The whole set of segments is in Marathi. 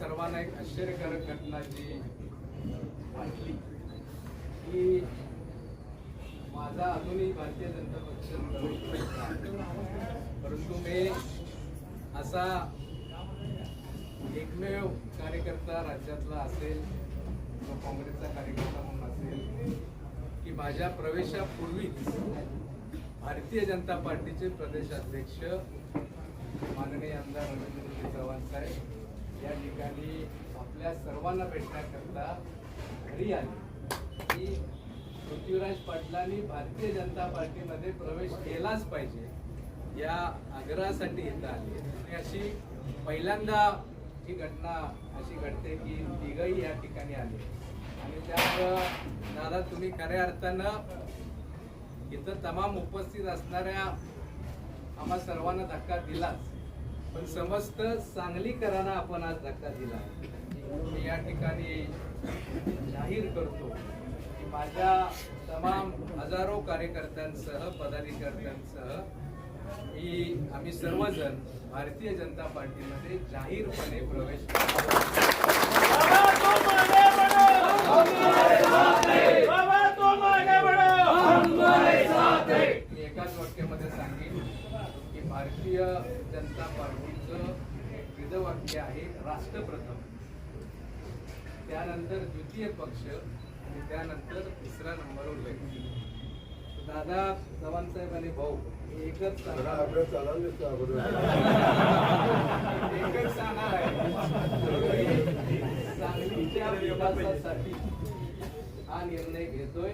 सर्वांना एक आश्चर्यकारक घटना जी वाटली की माझा अजूनही भारतीय जनता पक्ष परंतु मी असा एकमेव कार्यकर्ता राज्यातला असेल किंवा काँग्रेसचा कार्यकर्ता म्हणून असेल की माझ्या प्रवेशापूर्वीच भारतीय जनता पार्टीचे प्रदेशाध्यक्ष माननीय आमदार रवींद्रजी चव्हाण साहेब या ठिकाणी आपल्या सर्वांना भेटण्याकरता घरी आले. की पृथ्वीराज पाटलांनी भारतीय जनता पार्टीमध्ये प्रवेश केलाच पाहिजे या आग्रहासाठी इथं आली. आणि अशी पहिल्यांदा ही घटना अशी घडते की तिघही या ठिकाणी आले. आणि त्यामुळं दादा तुम्ही खऱ्या अर्थानं इथं तमाम उपस्थित असणाऱ्या आम्हा सर्वांना धक्का दिलाच. पण समस्त सांगलीकरांना आपण आज धक्का दिला मी या ठिकाणी जाहीर करतो की माझ्या तमाम हजारो कार्यकर्त्यांसह पदाधिकाऱ्यांसह ही आम्ही सर्वजण भारतीय जनता पार्टीमध्ये जाहीरपणे प्रवेश करतो. एकाच वाक्यामध्ये सांगेन की भारतीय जनता पार्टीचं एक वाक्य आहे राष्ट्रप्रथम. त्यानंतर द्वितीय पक्ष आणि त्यानंतर तिसरा नंबरवर व्यक्ती दादा चव्हाण साहेब आणि भाऊ एकच एकच सांगणार आहे. सांगलीच्या विकासासाठी हा निर्णय घेतोय.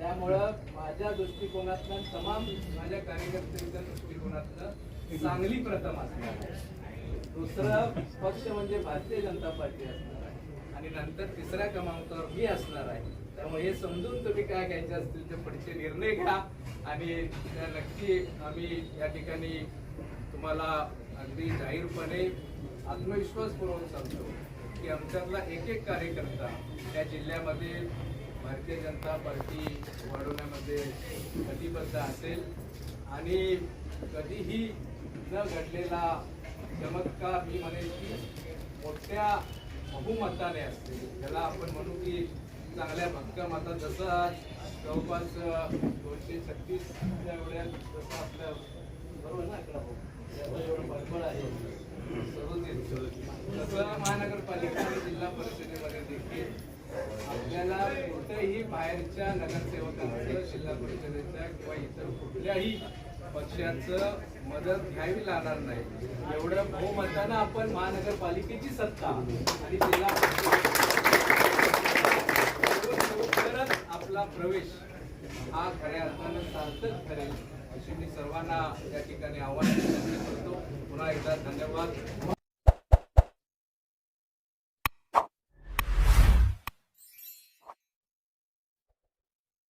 त्यामुळं माझ्या दृष्टिकोनातनं तमाम माझ्या कार्यकर्त्यांच्या दृष्टिकोनातनं चांगली प्रथम असणार आहे. दुसरं पक्ष म्हणजे भारतीय जनता पार्टी असणार आहे. आणि नंतर तिसऱ्या क्रमांकावर मी असणार आहे. त्यामुळे हे समजून तुम्ही काय घ्यायचे असतील ते पुढचे निर्णय घ्या. आणि त्या नक्की आम्ही या ठिकाणी तुम्हाला अगदी जाहीरपणे आत्मविश्वास पुरवून सांगतो की आमच्यातला एक एक कार्यकर्ता या जिल्ह्यामध्ये भारतीय जनता पार्टी वाढवण्यामध्ये कटिबद्ध असेल आणि कधीही न घडलेला चमत्कार मी म्हणेन की मोठ्या बहुमताने असते. त्याला आपण म्हणू की चांगल्या भक्कम आता जसं आज जवळपास दोनशे छत्तीस एवढ्या जसं आपलं बरोबर ना एवढं बळबळ आहे. तसं महानगरपालिका आणि जिल्हा परिषदेमध्ये देखील कुठल्याही बाहेरच्या नगरसेवकांचं जिल्हा परिषदेच्या किंवा इतर कुठल्याही पक्षाचं मदत घ्यावी लागणार नाही. एवढं बहुमतानं आपण महानगरपालिकेची सत्ता आणि जिल्हा परिषद करत आपला प्रवेश हा खऱ्या अर्थानं सार्थक ठरेल अशी मी सर्वांना या ठिकाणी आव्हान करतो. पुन्हा एकदा धन्यवाद.